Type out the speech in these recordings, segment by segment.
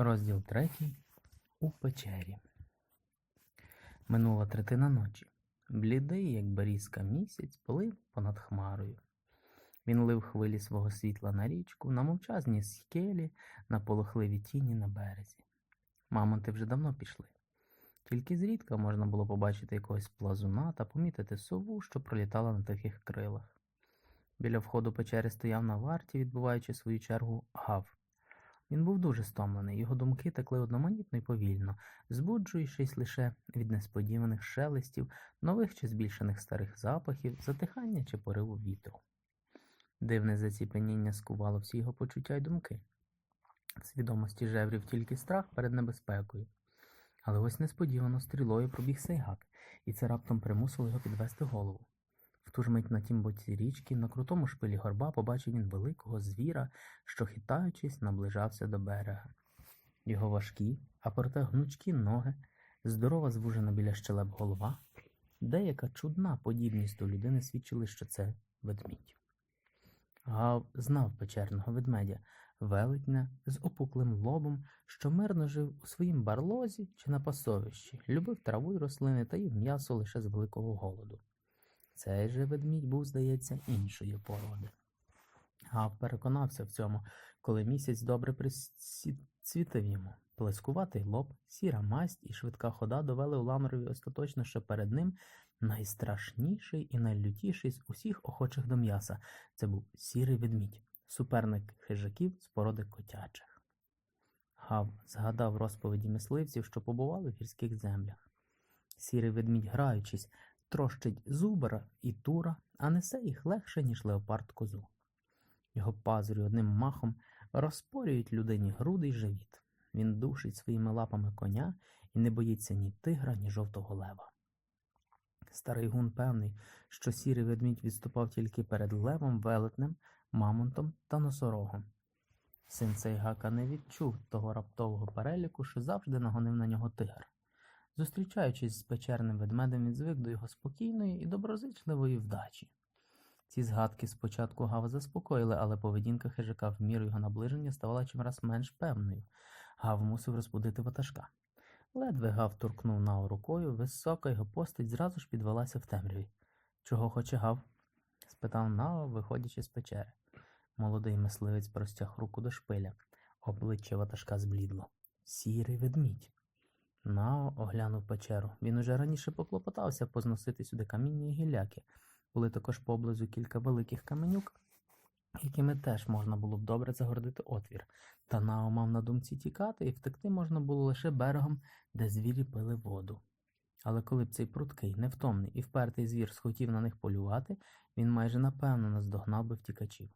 Розділ третій. У печері. Минула третина ночі. Блідий, як берізка місяць, плив понад хмарою. Він лив хвилі свого світла на річку, на мовчазні скелі, на полохливі тіні на березі. Мамонти вже давно пішли. Тільки зрідка можна було побачити якогось плазуна та помітити сову, що пролітала на тихих крилах. Біля входу печери стояв на варті, відбуваючи свою чергу гав. Він був дуже стомлений, його думки текли одноманітно й повільно, збуджуючись лише від несподіваних шелестів, нових чи збільшених старих запахів, затихання чи пориву вітру. Дивне заціпеніння скувало всі його почуття й думки. В свідомості жеврів тільки страх перед небезпекою. Але ось несподівано стрілою пробіг Сейгак, і це раптом примусило його підвести голову. В ту ж мить на тім боці річки, на крутому шпилі горба, побачив він великого звіра, що, хитаючись, наближався до берега. Його важкі, а проте гнучкі ноги, здорова звужена біля щелеп голова, деяка чудна подібність до людини свідчили, що це ведмідь. Гав знав печерного ведмедя, велетня з опуклим лобом, що мирно жив у своїм барлозі чи на пасовищі, любив траву й рослини та їв м'ясо лише з великого голоду. Цей же ведмідь був, здається, іншої породи. Гав переконався в цьому, коли місяць добре присвітив йому. Плескуватий лоб, сіра масть і швидка хода довели Уламрові остаточно, що перед ним найстрашніший і найлютіший з усіх охочих до м'яса. Це був сірий ведмідь, суперник хижаків з породи котячих. Гав згадав розповіді мисливців, що побували в гірських землях. Сірий ведмідь, граючись, трощить зубра і тура, а несе їх легше, ніж леопард козу. Його пазурі одним махом розпорюють людині груди й живіт. Він душить своїми лапами коня і не боїться ні тигра, ні жовтого лева. Старий гун певний, що сірий ведмідь відступав тільки перед левом, велетнем, мамонтом та носорогом. Син Сейгака не відчув того раптового переліку, що завжди нагонив на нього тигр. Зустрічаючись з печерним ведмедем, він звик до його спокійної і доброзичливої вдачі. Ці згадки спочатку Гава заспокоїли, але поведінка хижака в міру його наближення ставала чимраз менш певною. Гав мусив розбудити ватажка. Ледве Гав туркнув Нао рукою, висока його постать зразу ж підвелася в темряві. Чого хоче Гав? спитав Нао, виходячи з печери. Молодий мисливець простяг руку до шпиля. Обличчя ватажка зблідло. Сірий ведмідь. Нао оглянув печеру. Він уже раніше поклопотався позносити сюди каміння і гілляки. Були також поблизу кілька великих каменюк, якими теж можна було б добре загородити отвір. Та Нао мав на думці тікати, і втекти можна було лише берегом, де звірі пили воду. Але коли б цей пруткий, невтомний і впертий звір схотів на них полювати, він майже напевно наздогнав би втікачів.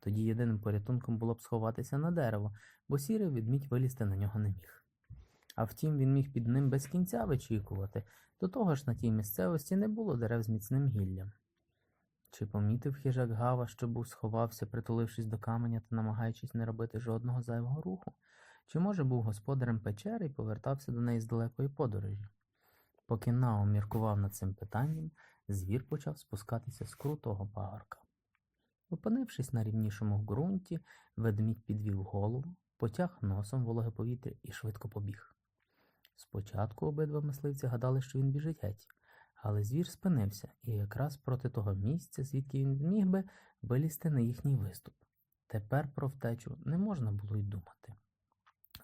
Тоді єдиним порятунком було б сховатися на дерево, бо сірий відмідь вилізти на нього не міг. А втім, він міг під ним без кінця вичікувати, до того ж на тій місцевості не було дерев з міцним гіллям. Чи помітив хижак Гава, що був сховався, притулившись до каменя та намагаючись не робити жодного зайвого руху? Чи, може, був господарем печери і повертався до неї з далекої подорожі? Поки Нао міркував над цим питанням, звір почав спускатися з крутого пагорка. Опинившись на рівнішому ґрунті, ведмідь підвів голову, потяг носом вологе повітря і швидко побіг. Спочатку обидва мисливці гадали, що він біжить геть, але звір спинився і якраз проти того місця, звідки він міг би вилізти на їхній виступ. Тепер про втечу не можна було й думати.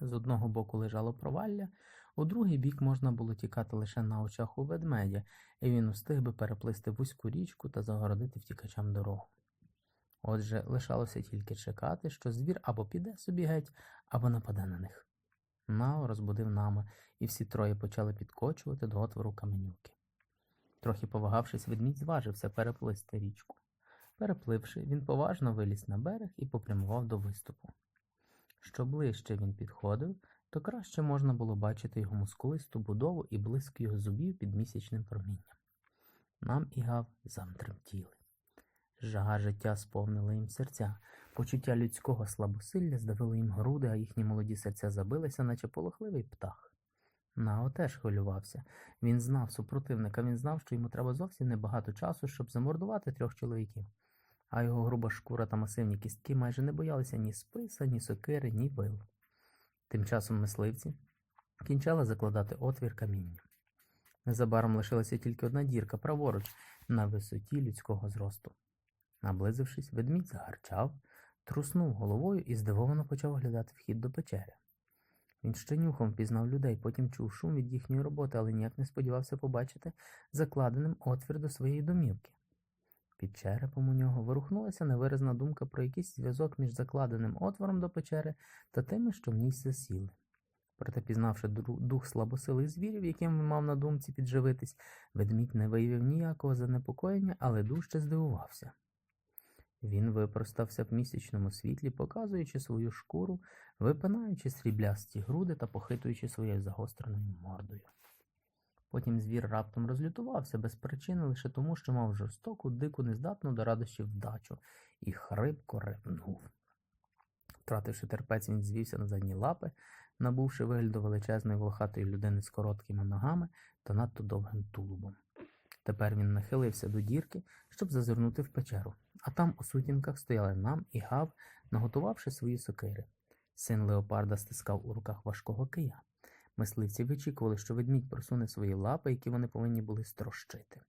З одного боку лежало провалля, у другий бік можна було тікати лише на очах у ведмедя, і він устиг би переплисти вузьку річку та загородити втікачам дорогу. Отже, лишалося тільки чекати, що звір або піде собі геть, або нападе на них. Нао розбудив нами, і всі троє почали підкочувати до отвору каменюки. Трохи повагавшись, ведмідь зважився переплисти річку. Перепливши, він поважно виліз на берег і попрямував до виступу. Що ближче він підходив, то краще можна було бачити його мускулисту будову і блиск його зубів під місячним промінням. Нам і гав замтремтіли. Жага життя сповнила їм серця, почуття людського слабосилля здавило їм груди, а їхні молоді серця забилися, наче полохливий птах. Нао теж хвилювався. Він знав супротивника, він знав, що йому треба зовсім небагато часу, щоб замордувати трьох чоловіків. А його груба шкура та масивні кістки майже не боялися ні списа, ні сокири, ні вил. Тим часом мисливці кінчали закладати отвір каміння. Незабаром лишилася тільки одна дірка праворуч на висоті людського зросту. Наблизившись, ведмідь загарчав, труснув головою і здивовано почав оглядати вхід до печери. Він ще нюхом впізнав людей, потім чув шум від їхньої роботи, але ніяк не сподівався побачити закладеним отвір до своєї домівки. Під черепом у нього ворухнулася невиразна думка про якийсь зв'язок між закладеним отвором до печери та тими, що в ній засіли. Проте, пізнавши дух слабосилих звірів, яким він мав на думці підживитись, ведмідь не виявив ніякого занепокоєння, але дужче здивувався. Він випростався в місячному світлі, показуючи свою шкуру, випинаючи сріблясті груди та похитуючи своєю загостреною мордою. Потім звір раптом розлютувався без причини лише тому, що мав жорстоку, дику, нездатну до радощів вдачу, і хрипко репнув. Втративши терпець, він звівся на задні лапи, набувши вигляду величезної волохатої людини з короткими ногами та надто довгим тулубом. Тепер він нахилився до дірки, щоб зазирнути в печеру, а там у сутінках стояли нам і гав, наготувавши свої сокири. Син леопарда стискав у руках важкого кия. Мисливці вичікували, що ведмідь просуне свої лапи, які вони повинні були строщити.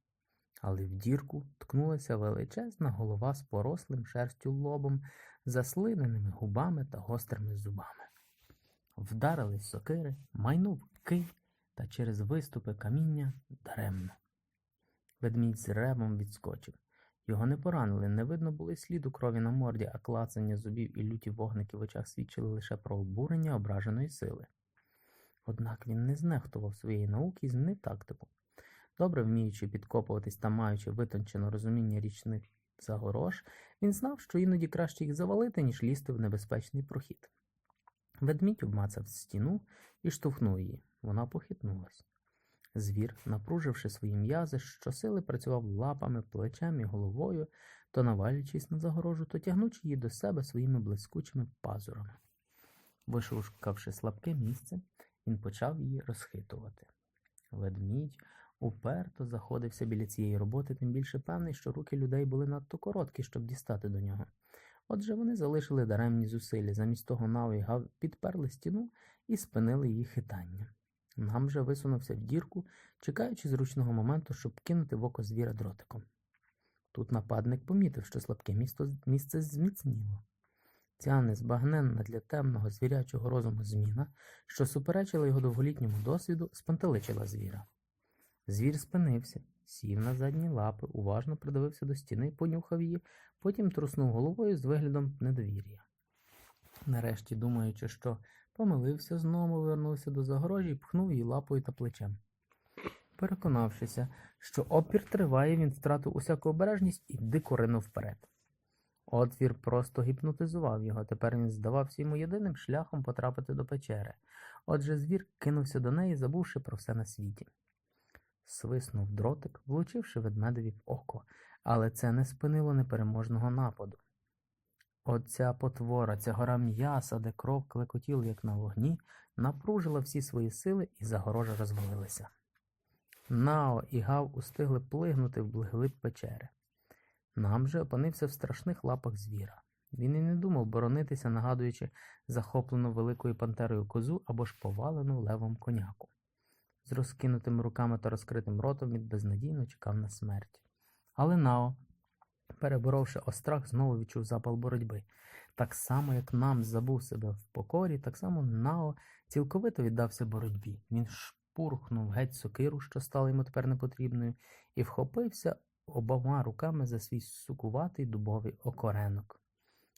Але в дірку ткнулася величезна голова з порослим шерстю лобом, заслиненими губами та гострими зубами. Вдарились сокири, майнув кий, та через виступи каміння даремно. Ведмідь з ревом відскочив. Його не поранили, не видно було й сліду крові на морді, а клацання зубів і люті вогники в очах свідчили лише про обурення ображеної сили. Однак він не знехтував своєї науки і змінив тактику. Добре вміючи підкопуватись та маючи витончене розуміння річних загорож, він знав, що іноді краще їх завалити, ніж лізти в небезпечний прохід. Ведмідь обмацав стіну і штовхнув її. Вона похитнулась. Звір, напруживши свої м'язи, щосили працював лапами, плечем і головою, то навалюючись на загорожу, то тягнучи її до себе своїми блискучими пазурами. Вишукавши слабке місце, він почав її розхитувати. Ведмідь уперто заходився біля цієї роботи, тим більше певний, що руки людей були надто короткі, щоб дістати до нього. Отже, вони залишили даремні зусилля, замість того Нао підперли стіну і спинили її хитання. Нам же висунувся в дірку, чекаючи зручного моменту, щоб кинути в око звіра дротиком. Тут нападник помітив, що слабке місто, місце зміцніло. Ця незбагненна для темного звірячого розуму зміна, що суперечила його довголітньому досвіду, спантеличила звіра. Звір спинився, сів на задні лапи, уважно придивився до стіни, понюхав її, потім труснув головою з виглядом недовір'я. Нарешті, думаючи, що помилився, знову вернувся до загорожі і пхнув її лапою та плечем. Переконавшися, що опір триває, він втратив усяку обережність і дико ринув вперед. Отвір просто гіпнотизував його, тепер він здавався йому єдиним шляхом потрапити до печери. Отже, звір кинувся до неї, забувши про все на світі. Свиснув дротик, влучивши ведмедеві в око, але це не спинило непереможного нападу. Оця потвора, ця гора м'яса, де кров клекотіла, як на вогні, напружила всі свої сили і загорожа розвалилася. Нао і Гав устигли плигнути в глиб печери. Нам же опинився в страшних лапах звіра. Він і не думав боронитися, нагадуючи захоплену великою пантерою козу або ж повалену левом коняку. З розкинутими руками та розкритим ротом він безнадійно чекав на смерть. Але Нао, переборовши острах, знову відчув запал боротьби. Так само, як нам забув себе в покорі, так само Нао цілковито віддався боротьбі. Він шпурхнув геть сокиру, що стала йому тепер непотрібною, і вхопився обома руками за свій сукуватий дубовий окоренок.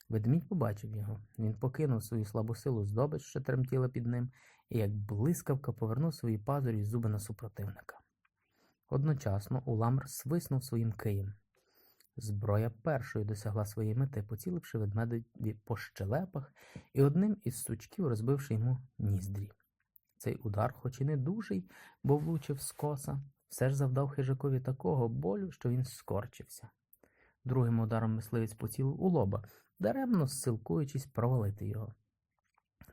Ведмідь побачив його. Він покинув свою слабу силу здобич, що тремтіла під ним, і як блискавка повернув свої пазурі й зуби на супротивника. Одночасно Уламр свиснув своїм києм. Зброя першою досягла своєї мети, поціливши ведмедеві по щелепах і одним із сучків розбивши йому ніздрі. Цей удар, хоч і не дужий, бо влучив скоса, все ж завдав хижакові такого болю, що він скорчився. Другим ударом мисливець поцілив у лоба, даремно силкуючись провалити його.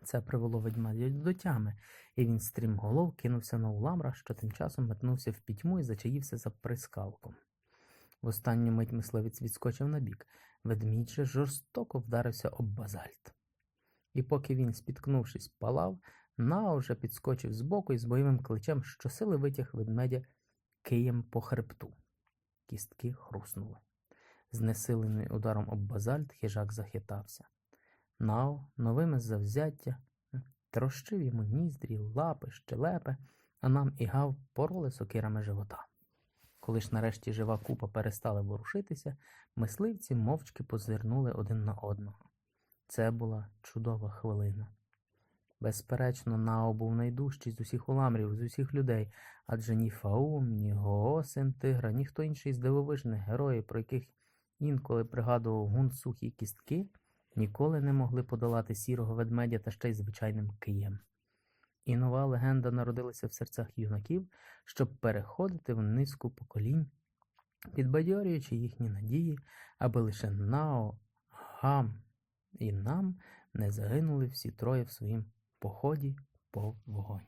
Це привело ведмедя до тями, і він стрімголов кинувся на уламра, що тим часом метнувся в пітьму і зачаївся за прискалком. В останню мить мисливець відскочив набік. Ведмідь же жорстоко вдарився об базальт. І поки він, спіткнувшись, палав, Нао вже підскочив збоку і з бойовим кличем щосили витяг ведмедя києм по хребту. Кістки хруснули. Знесилений ударом об базальт, хижак захитався. Нао новими завзяття трощив йому ніздрі, лапи, щелепи, а нам і гав пороли сокирами живота. Коли ж нарешті жива купа перестала ворушитися, мисливці мовчки позирнули один на одного. Це була чудова хвилина. Безперечно, Нао був найдужчий з усіх уламрів, з усіх людей, адже ні Фаум, ні Гоо, син тигра, ніхто інший з дивовижних героїв, про яких інколи пригадував гун сухі кістки, ніколи не могли подолати сірого ведмедя та ще й звичайним києм. І нова легенда народилася в серцях юнаків, щоб переходити в низку поколінь, підбадьорюючи їхні надії, аби лише Нао, Гам і нам не загинули всі троє в своїм поході по вогонь.